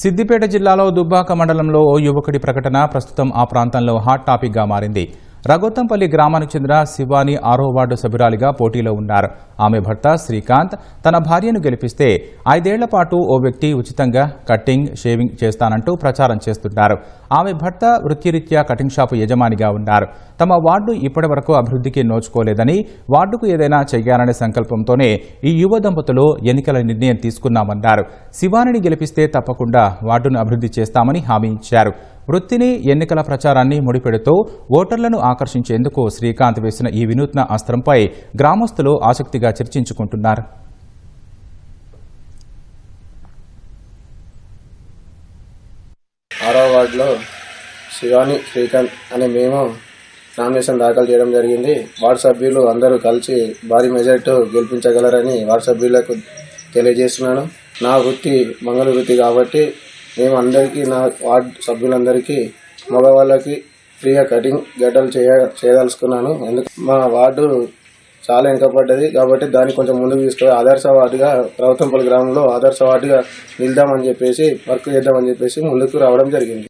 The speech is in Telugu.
సిద్దిపేట జిల్లాలో దుబ్బాక మండలంలో ఓ యువకుడి ప్రకటన ప్రస్తుతం ఆ ప్రాంతంలో హాట్ టాపిక్గా మారింది. రఘోత్తంపల్లి గ్రామానికి చెందిన శివాని ఆరో వార్డు సభ్యురాలిగా పోటీలో ఉన్నారు. ఆమె భర్త శ్రీకాంత్ తన భార్యను గెలిపిస్తే ఐదేళ్ళ పాటు ఓ వ్యక్తి ఉచితంగా కట్టింగ్ షేవింగ్ చేస్తానంటూ ప్రచారం చేస్తున్నారు ఆమె భర్త వృత్తిరీత్యా కటింగ్ షాపు యజమానిగా ఉన్నారు. తమ వార్డు ఇప్పటి వరకు అభివృద్ధికి నోచుకోలేదని వార్డుకు ఏదైనా చేయాలనే సంకల్పంతోనే ఈ యువ దంపతులు ఎన్నికల నిర్ణయం తీసుకున్నామన్నారు. శివానిని గెలిపిస్తే తప్పకుండా వార్డును అభివృద్ధి చేస్తామని హామీ ఇచ్చారు. వృత్తిని ఎన్నికల ప్రచారాన్ని ముడిపెడుతూ ఓటర్లను ఆకర్షించేందుకు శ్రీకాంత్ వేసిన ఈ వినూత్న అస్త్రంపై గ్రామస్తులు ఆసక్తిగా చర్చించుకుంటున్నారు. ఆరో వార్డులో శివాని శ్రీకాంత్ అనే మేము నామినేషన్ దాఖలు చేయడం జరిగింది. వార్డు సభ్యులు అందరూ కలిసి భారీ మెజార్టీ గెలిపించగలరని వార్డు సభ్యులకు తెలియజేస్తున్నాను. నా వృత్తి మంగళ వృత్తి కాబట్టి మేము అందరికీ నా వార్డ్ సభ్యులందరికీ మగవాళ్ళకి ఫ్రీగా కటింగ్ గడ్డలు చేయ చేయదలుచుకున్నాను. ఎందుకు మా వార్డు చాలా వెనుకబడ్డది కాబట్టి దాన్ని కొంచెం ముందుకు తీసుకొని ఆదర్శ వార్డుగా ప్రభుత్వంపల్లి గ్రామంలో ఆదర్శ వార్డుగా నిల్దామని చెప్పేసి వర్క్ చేద్దామని చెప్పేసి ముందుకు రావడం జరిగింది.